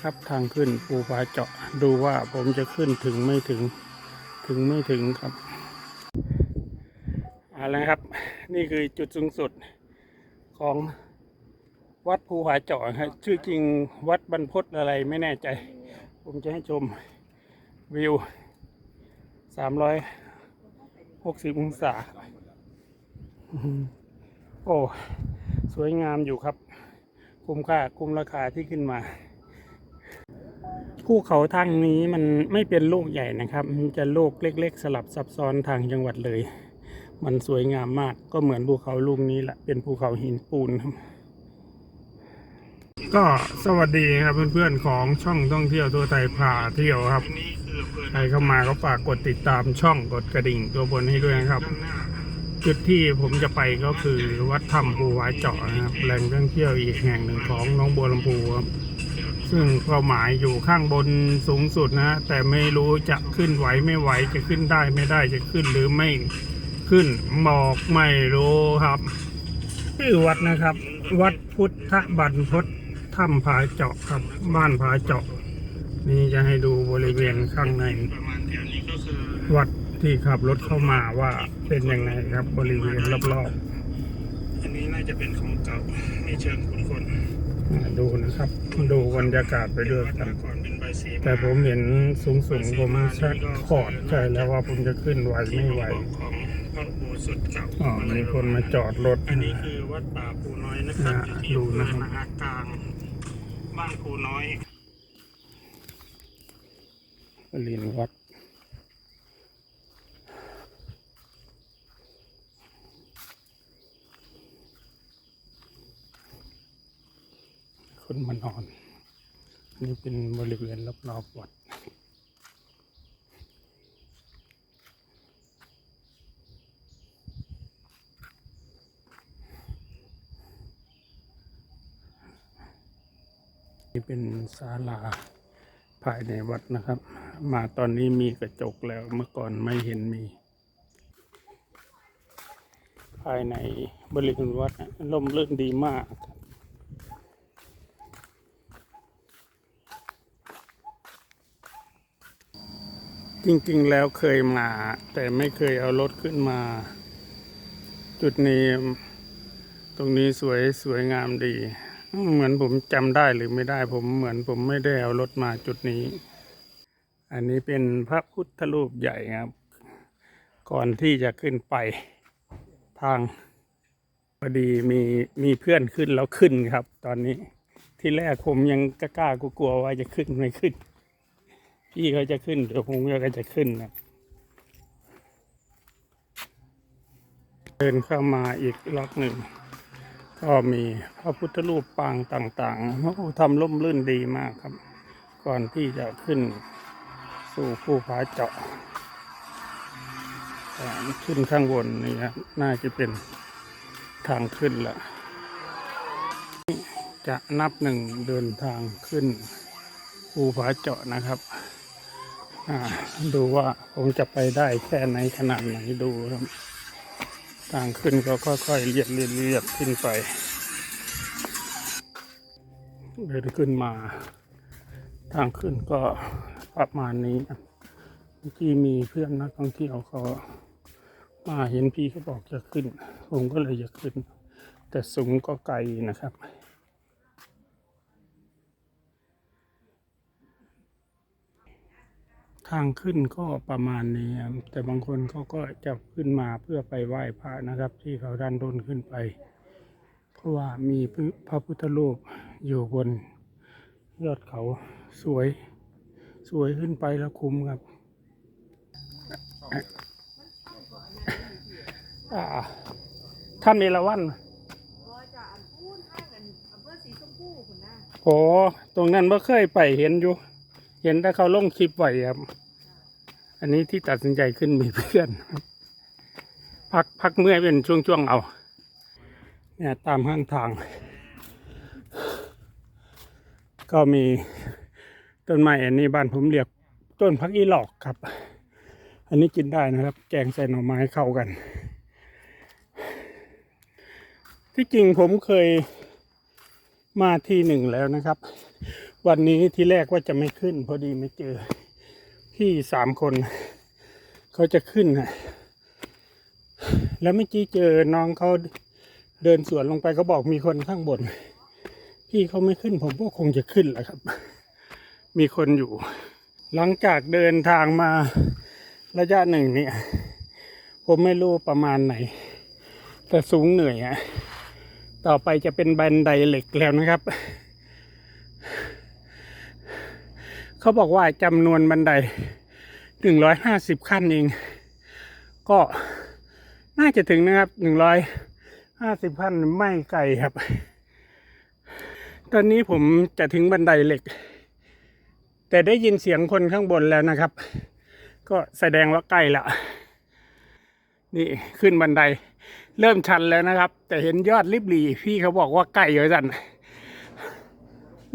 ครับทางขึ้นภูผาเจาะดูว่าผมจะขึ้นถึงไม่ถึงถึงไม่ถึงครับเอาละครับ นี่คือจุดสูงสุดของวัดภูผาเจาะครับชื่อจริงวัดบรรพตอะไรไม่แน่ใจ ผมจะให้ชมวิว 360 องศาอื้อหือโอ้ สวยงามอยู่ครับ คุ้มค่าคุ้มราคาที่ขึ้นมา ภูเขาทางนี้มันไม่เป็นลูกใหญ่นะครับมันจะลูกเล็ก ๆ สลับซับซ้อนทางจังหวัดเลย มันสวยงามมากก็เหมือนภูเขาลูกนี้แหละเป็นภูเขาหินปูนครับ ก็สวัสดีครับเพื่อนๆของช่องท่องเที่ยวทั่วไทยพาเที่ยวครับใครเข้ามาก็ฝากกดติดตามช่องกดกระดิ่งตัวบนให้ด้วยนะครับจุดที่ผมจะไปก็คือวัดถ้ำภูวายเจาะนะครับแหล่งท่องเที่ยวอีกแห่งหนึ่งของน้องบัวลำพูครับ ซึ่งเป้าหมายอยู่ข้างบนสูงสุดนะ แต่ไม่รู้จะขึ้นไหวไม่ไหวจะขึ้นได้ไม่ได้จะขึ้นหรือไม่ขึ้นบอกไม่รู้ครับชื่อวัดนะครับ วัดพุทธบันพศถ้ำผาเจาะครับบ้านผาเจาะ นี่จะให้ดูบริเวณข้างใน วัดที่ขับรถเข้ามาว่าเป็นยังไงครับ บริเวณรอบๆอันนี้น่าจะเป็นของเก่าในเชิงคุณคน ดูนะครับ ดูบรรยากาศไปด้วยกัน แต่ผมเห็นสูงสูงๆผมชักขอดใจแล้วว่าผมจะขึ้นไหวไม่ไหวอ๋อมีคนมาจอดรถอันนี้คือวัดป่าปูน้อยนะครับอ่าอยู่ที่ดูนะครับมหากลางบ้านปูน้อยลินวัด คนมานอน นี่เป็นบริเวณรอบๆวัดนี่เป็นศาลาภายในวัดนะครับ มาตอนนี้มีกระจกแล้วเมื่อก่อนไม่เห็นมี ภายในบริเวณวัดน่ะร่มรื่อนดีมากครับ จริงๆแล้วเคยมา แต่ไม่เคยเอารถขึ้นมา จุดนี้ ตรงนี้สวยสวยงามดี เหมือนผมจำได้หรือไม่ได้ผมเหมือนผมไม่ได้เอารถมาจุดนี้ อันนี้เป็นพระพุทธรูปใหญ่ครับ ก่อนที่จะขึ้นไปทางพอดีมีมีเพื่อนขึ้นแล้วขึ้นครับ ตอนนี้ที่แรกผมยังกล้ากลัวว่าจะขึ้นไม่ขึ้น พี่เขาจะขึ้นเดี๋ยวผมก็จะขึ้นนะเดินเข้ามาอีกล็อกหนึ่ง ก็มีพระพุทธรูปปางต่างๆโอ้โหทำร่มรื่นดีมากครับ ก่อนที่จะขึ้นสู่ภูผาเจาะขึ้นข้างบนนี่ครับน่าจะเป็นทางขึ้นละจะนับหนึ่งเดินทางขึ้นภูผาเจาะนะครับ ดูว่าผมจะไปได้แค่ไหนขนาดไหนดูครับทางขึ้นก็ค่อยๆเรียบเรียบเรียบขึ้นไปเดินขึ้นมา ทางขึ้นก็ประมาณนี้เมื่อกี้มีเพื่อนนักท่องเที่ยวเขามาเห็นพี่เขาบอกจะขึ้น ผมก็เลยจะขึ้น แต่สูงก็ไกลนะครับางขึ้นก็ประมาณนี้ครับแต่บางคนเขาก็จะขึ้นมาเพื่อไปไหว้พระนะครับ ที่เขาดันดนขึ้นไป เพราะว่ามีพระพุทธรูปอยู่บนยอดเขาสวย สวยขึ้นไปแล้วคุ้มครับอ่าถ้ำเอราวัณก็จะอันโอ้ตรงนั้นไม่เคยไปเห็นอยู่ เห็นแต่เขาลงคลิปไว้ครับ อันนี้ที่ตัดสินใจขึ้นมีเพื่อน พักพักเมื่อยเป็นช่วงๆเอา เนี่ยตามข้างทาง ก็มีต้นไม้อันนี้บ้านผมเรียกต้นพักอีหลอกครับ อันนี้กินได้นะครับ แกงใส่หน่อไม้เข้ากัน ที่จริงผมเคยมาที่หนึ่งแล้วนะครับ วันนี้ที่แรกว่าจะไม่ขึ้น พอดีไม่เจอ พี่สามคน เขาจะขึ้นนะแล้วเมื่อกี้เจอน้องเขาเดินสวนลงไปเขาบอกมีคนข้างบน พี่เขาไม่ขึ้นผมก็คงจะขึ้นแหละครับ มีคนอยู่ หลังจากเดินทางมาระยะหนึ่งเนี่ย ผมไม่รู้ประมาณไหน แต่สูงเหนื่อยอะต่อไปจะเป็นบันไดเหล็กแล้วนะครับ เขาบอกว่าจำนวนบันไดหนึ่งร้อยห้าสิบขั้นเอง ก็น่าจะถึงนะครับหนึ่งร้อยห้าสิบขั้นไม่ไกลครับ ตอนนี้ผมจะถึงบันไดเหล็ก แต่ได้ยินเสียงคนข้างบนแล้วนะครับ ก็แสดงว่าใกล้ละนี่ขึ้นบันได เริ่มชันแล้วนะครับ แต่เห็นยอดริบหรีพี่เขาบอกว่าใกล้เยอะจัน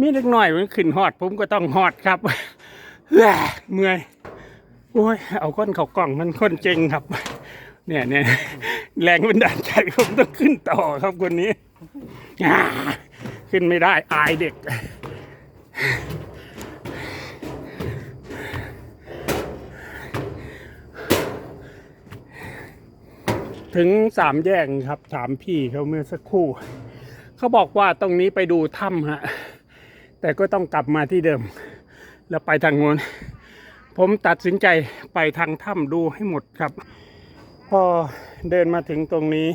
มีเล็กน้อยมันขึ้นหอด ผมก็ต้องหอดครับเฮ้ยเมื่อยโอ้ยเอาก้นเขากล่องมันคนเจงครับ เนี่ยเนี่ยแรงบันดาลใจผมต้องขึ้นต่อครับคนนี้ขึ้นไม่ได้อายเด็กถึงสามแยกครับ ถามพี่เขาเมื่อสักครู่ เขาบอกว่าตรงนี้ไปดูถ้ำฮะ แต่ก็ต้องกลับมาที่เดิม แล้วไปทางโน้นผมตัดสินใจไปทางถ้ำดูให้หมดครับ พอเดินมาถึงตรงนี้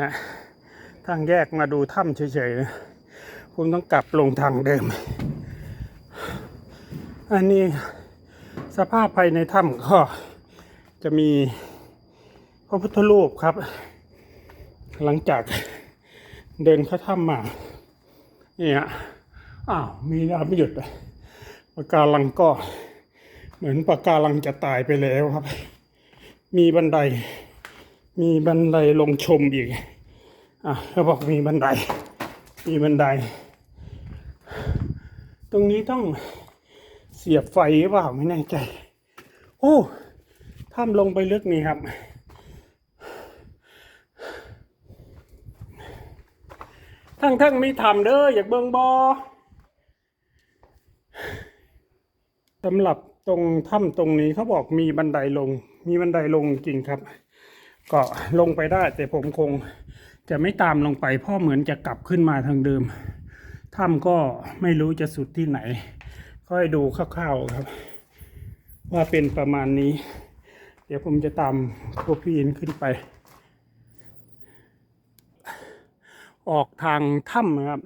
ฮะทางแยกมาดูถ้ำเฉยๆนะผมต้องกลับลงทางเดิม อันนี้สภาพภายในถ้ำก็จะมีพระพุทธรูปครับ หลังจากเดินเข้าถ้ำมาเนี่ย อ้าวมีน้ำไม่หยุดปะการังก็ เหมือนปะการังจะตายไปแล้วครับ มีบันได มีบันไดลงชมอีก อะเขาบอกมีบันได มีบันได ตรงนี้ต้องเสียบไฟหรือเปล่าไม่แน่ใจ โอ้ถ้ำลงไปลึกนี่ครับทั้งทั้งมีทำเด้ออยากเบิ่งบอ สำหรับตรงถ้ำตรงนี้เขาบอกมีบันไดลง มีบันไดลงจริงครับ ก็ลงไปได้ แต่ผมคงจะไม่ตามลงไปเพราะเหมือนจะกลับขึ้นมาทางเดิมถ้ำก็ไม่รู้จะสุดที่ไหน ค่อยดูคร่าวๆครับ ว่าเป็นประมาณนี้ เดี๋ยวผมจะตามพวพีนขึ้นไป ออกทางถ้ำนะครับ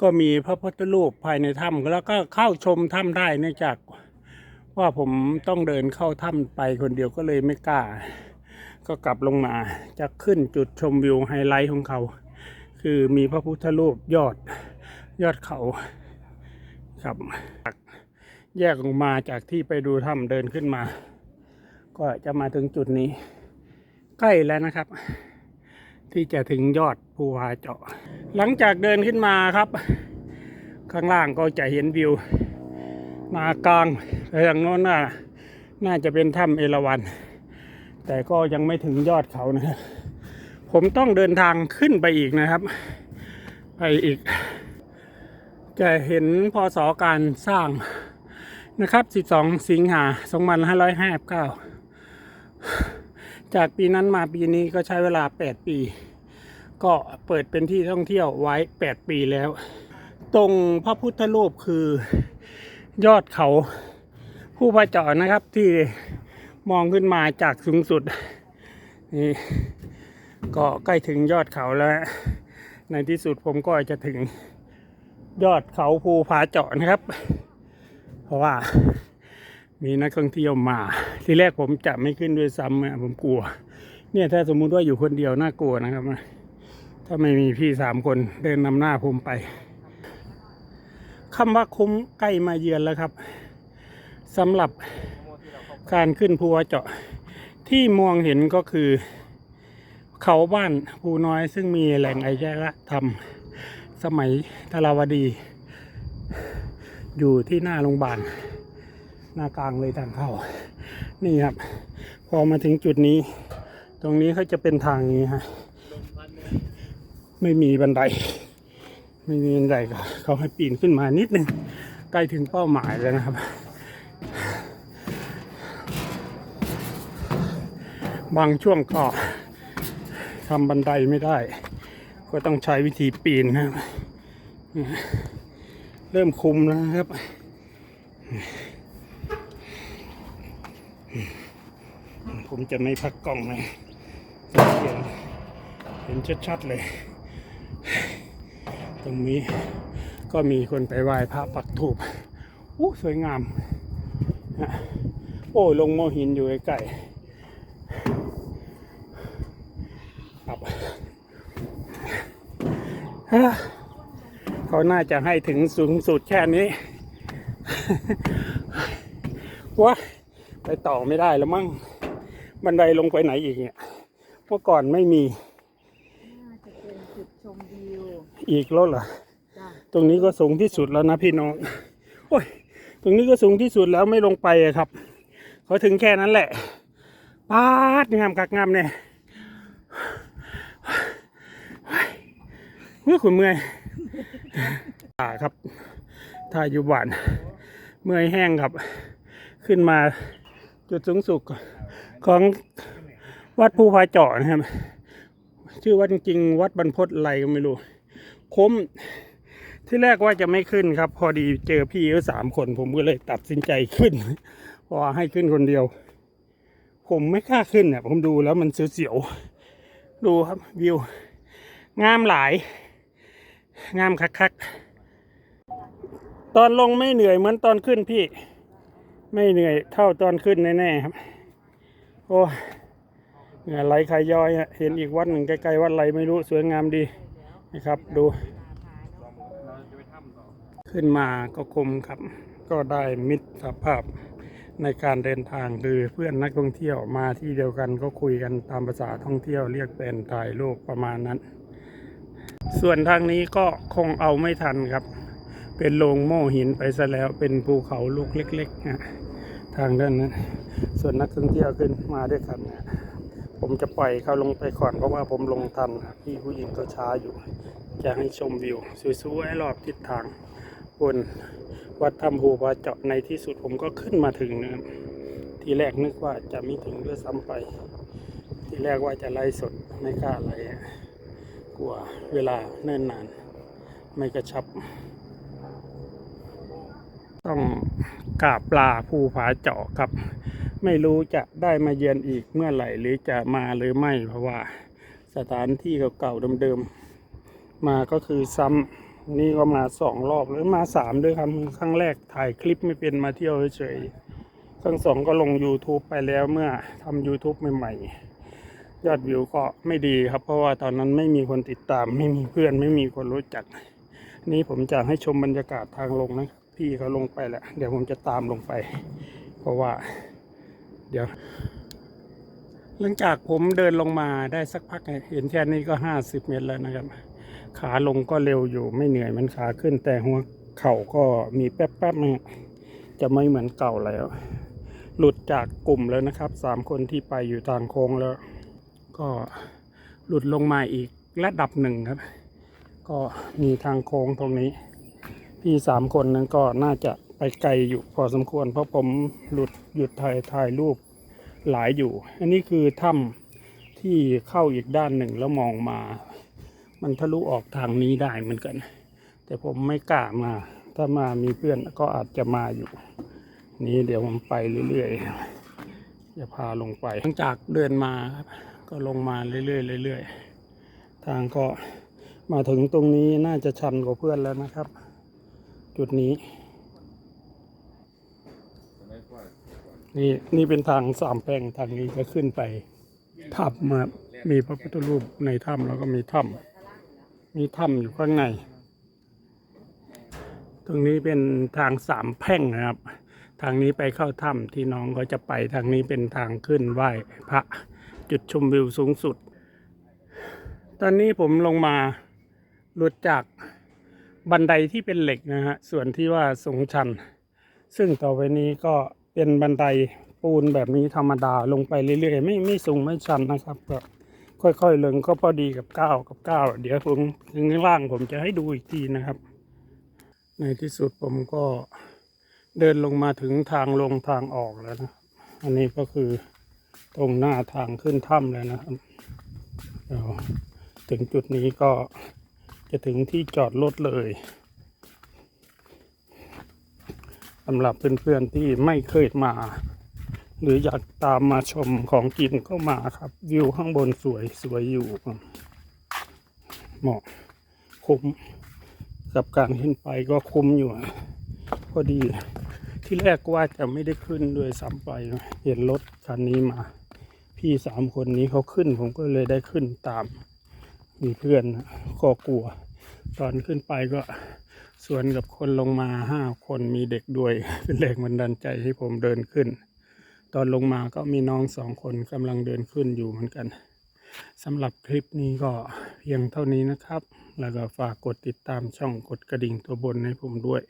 ก็มีพระพุทธรูปภายในถ้ำแล้วก็เข้าชมถ้ำได้เนื่องจากว่าผมต้องเดินเข้าถ้ำไปคนเดียวก็เลยไม่กล้า ก็กลับลงมาจะขึ้นจุดชมวิวไฮไลท์ของเขา คือมีพระพุทธรูปยอดยอดเขาครับแยกออกมาจากที่ไปดูถ้ำเดินขึ้นมา ก็จะมาถึงจุดนี้ ใกล้แล้วนะครับ ที่จะถึงยอดภูผาเจาะ หลังจากเดินขึ้นมาครับ ข้างล่างก็จะเห็นวิวนากลางไปทางโน้นน่าน่าจะเป็นถ้ำเอราวัณแต่ก็ยังไม่ถึงยอดเขานะครับผมต้องเดินทางขึ้นไปอีกนะครับ ไปอีก จะเห็นพศการสร้างนะครับ 12 สิงหา2559 จากปีนั้นมาปีนี้ก็ใช้เวลา 8 ปี ก็เปิดเป็นที่ท่องเที่ยวไว้ 8 ปีแล้ว ตรงพระพุทธรูปคือยอดเขาผู้พระเจาะนะครับที่มองขึ้นมาจากสูงสุดนี่ก็ใกล้ถึงยอดเขาแล้ว ในที่สุดผมก็จะถึงยอดเขาภูผาเจาะนะครับ เพราะว่ามีนักท่องเที่ยวมา ทีแรกผมจะไม่ขึ้นด้วยซ้ำอะผมกลัว เนี่ยถ้าสมมุติว่าอยู่คนเดียวน่ากลัวนะครับ ถ้าไม่มีพี่สามคนเดินนำหน้าผมไปคำว่าคุ้มใกล้มาเยือนแล้วครับสำหรับการขึ้นภูวเจาะ ที่มองเห็นก็คือ เขาบ้านภูน้อยซึ่งมีแหล่งอารยธรรม สมัยธราวดี อยู่ที่หน้าโรงพยาบาลหน้ากลางเลยทางเข้า นี่ครับ พอมาถึงจุดนี้ ตรงนี้เขาจะเป็นทางนี้ฮะ ไม่มีบันได ไม่มีอะไรก็เขาให้ปีนขึ้นมานิดนึงใกล้ถึงเป้าหมายแล้วนะครับ บางช่วงก็ทำบันไดไม่ได้ ก็ต้องใช้วิธีปีนนะครับ เริ่มคุมแล้วนะครับผมจะไม่พักกล้องเห็นเห็นชัดๆเลย ตรงนี้ก็มีคนไปไหว้พระปักถูปอู้สวยงามนะโอ้ลงโมหินอยู่ใกล้ๆครับฮะเขาน่าจะให้ถึงสูงสุดแค่นี้ว้าไปต่อไม่ได้แล้วมั้ง บันไดลงไปไหนอีกเนี่ย เมื่อก่อนไม่มี น่าจะเป็นจุดชมวิว อีกแล้วเหรอจ้ะตรงนี้ก็สูงที่สุดแล้วนะพี่น้อง โอ้ย ตรงนี้ก็สูงที่สุดแล้วไม่ลงไปอะครับ เขาถึงแค่นั้นแหละปาดงามคักงามเนี่ยเมื่อคุณเมื่อยอ่าครับถ้าอยู่บ้าน เมื่อยแห้งครับ ขึ้นมาจุดสูงสุดของวัดภูผาเจาะนะครับ ชื่อวัดจริงๆ วัดบรรพตอะไรก็ไม่รู้ คุ้ม ที่แรกว่าจะไม่ขึ้นครับ พอดีเจอพี่เขาสามคน ผมก็เลยตัดสินใจขึ้นพราะว่าให้ขึ้นคนเดียว ผมไม่กล้าขึ้นเนี่ยผมดูแล้วมันเสียวๆ ดูครับวิว งามหลาย งามคักๆ ตอนลงไม่เหนื่อยเหมือนตอนขึ้นพี่ ไม่เหนื่อยเท่าตอนขึ้นแน่ๆครับ โอ้เหงื่อไหลคายย้อยเห็นอีกวัดหนึ่งใกล้ๆวัดอะไรไม่รู้สวยงามดี นะครับดู ขึ้นมาก็คมครับ ก็ได้มิตรภาพในการเดินทางคือเพื่อนนักท่องเที่ยวมาที่เดียวกันก็คุยกันตามภาษาท่องเที่ยวเรียกเป็นถ่ายรูปประมาณนั้น ส่วนทางนี้ก็คงเอาไม่ทันครับ เป็นโลงโม่หินไปซะแล้วเป็นภูเขาลูกเล็กๆนะทางด้านนั้น ส่วนนักท่องเที่ยวขึ้นมาด้วยกันนะ ผมจะปล่อยเขาลงไปก่อนเพราะว่าผมลงทันพี่ผู้หญิงก็ช้าอยู่ จะให้ชมวิวสวยๆรอบทิศทางบนวัดถ้ำภูผาเจาะในที่สุดผมก็ขึ้นมาถึงนะครับทีแรกนึกว่าจะไม่ถึงด้วยซ้ำไป ทีแรกว่าจะไล่สดไม่กล้าไล่กลัวเวลาเนิ่นนาน ไม่กระชับ ต้องกราบปลาภูผาเจาะครับ ไม่รู้จะได้มาเยือนอีกเมื่อไหร่หรือจะมาหรือไม่เพราะว่าสถานที่เก่าๆเดิมๆมาก็คือซ้ำนี่ก็มาสองรอบหรือมาสามด้วยครับครั้งแรกถ่ายคลิปไม่เป็นมาเที่ยวเฉยๆครั้งสองก็ลง YouTube ไปแล้วเมื่อทำ YouTube ใหม่ๆ ยอดวิวก็ไม่ดีครับ เพราะว่าตอนนั้นไม่มีคนติดตาม ไม่มีเพื่อนไม่มีคนรู้จัก นี่ผมจะให้ชมบรรยากาศทางลงนะพี่เขาลงไปแล้วเดี๋ยวผมจะตามลงไป เพราะว่า เดี๋ยว หลังจากผมเดินลงมาได้สักพักเห็นแค่นี้ก็ห้าสิบเมตรแล้วนะครับ ขาลงก็เร็วอยู่ไม่เหนื่อยมันขาขึ้นแต่หัวเข่าก็มีแป๊บๆนะจะไม่เหมือนเก่าแล้ว หลุดจากกลุ่มแล้วนะครับสามคนที่ไปอยู่ทางโค้งแล้ว ก็หลุดลงมาอีกระดับหนึ่งครับ ก็มีทางโค้งตรงนี้ พี่สามคนนั้นก็น่าจะ ไปไกลอยู่พอสมควร เพราะผมหลุดหยุดถ่ายถ่ายรูปหลายอยู่ อันนี้คือถ้ำที่เข้าอีกด้านหนึ่งแล้วมองมา มันทะลุออกทางนี้ได้เหมือนกัน แต่ผมไม่กล้ามา ถ้ามามีเพื่อนก็อาจจะมาอยู่ นี้เดี๋ยวผมไปเรื่อยๆจะพาลงไปหลังจากเดินมาครับก็ลงมาเรื่อยๆเรื่อยๆทางก็มาถึงตรงนี้น่าจะชันกว่าเพื่อนแล้วนะครับ จุดนี้ นี่นี่เป็นทางสามแพร่งทางนี้ก็ขึ้นไปถ้ำมามีพระพุทธรูปในถ้ำแล้วก็มีถ้ำมีถ้ำอยู่ข้างใน ตรงนี้เป็นทางสามแพร่งนะครับ ทางนี้ไปเข้าถ้ำที่น้องเขาจะไปทางนี้เป็นทางขึ้นไหว้พระจุดชมวิวสูงสุด ตอนนี้ผมลงมาหลุดจากบันไดที่เป็นเหล็กนะฮะส่วนที่ว่าสูงชัน ซึ่งต่อไปนี้ก็ เป็นบันไดปูนแบบนี้ธรรมดาลงไปเรื่อยๆ ไม่ไม่สูงไม่ชันนะครับก็ค่อยๆลงก็พอดีกับก้าวกับก้าวเดี๋ยวผมถึงข้างล่างผมจะให้ดูอีกทีนะครับ ในที่สุดผมก็เดินลงมาถึงทางลงทางออกแล้วนะอันนี้ก็คือตรงหน้าทางขึ้นถ้ำแล้วนะครับถึงจุดนี้ก็จะถึงที่จอดรถเลยสำหรับเพื่อนๆที่ไม่เคยมา หรืออยากตามมาชมของกินก็มาครับ วิวข้างบนสวยสวยอยู่ เหมาะคุ้มกับการขึ้นไปก็คุ้มอยู่พอดีที่แรกว่าจะไม่ได้ขึ้นด้วยซ้ำไป เห็นรถคันนี้มา พี่สามคนนี้เขาขึ้นผมก็เลยได้ขึ้นตาม มีเพื่อนก็กลัว ตอนขึ้นไปก็ สวนกับคนลงมาห้าคนมีเด็กด้วย เป็นแรงบันดาลใจให้ผมเดินขึ้น ตอนลงมาก็มีน้องสองคนกำลังเดินขึ้นอยู่เหมือนกันสำหรับคลิปนี้ก็เพียงเท่านี้นะครับ แล้วก็ฝากกดติดตามช่องกดกระดิ่งตัวบนให้ผมด้วย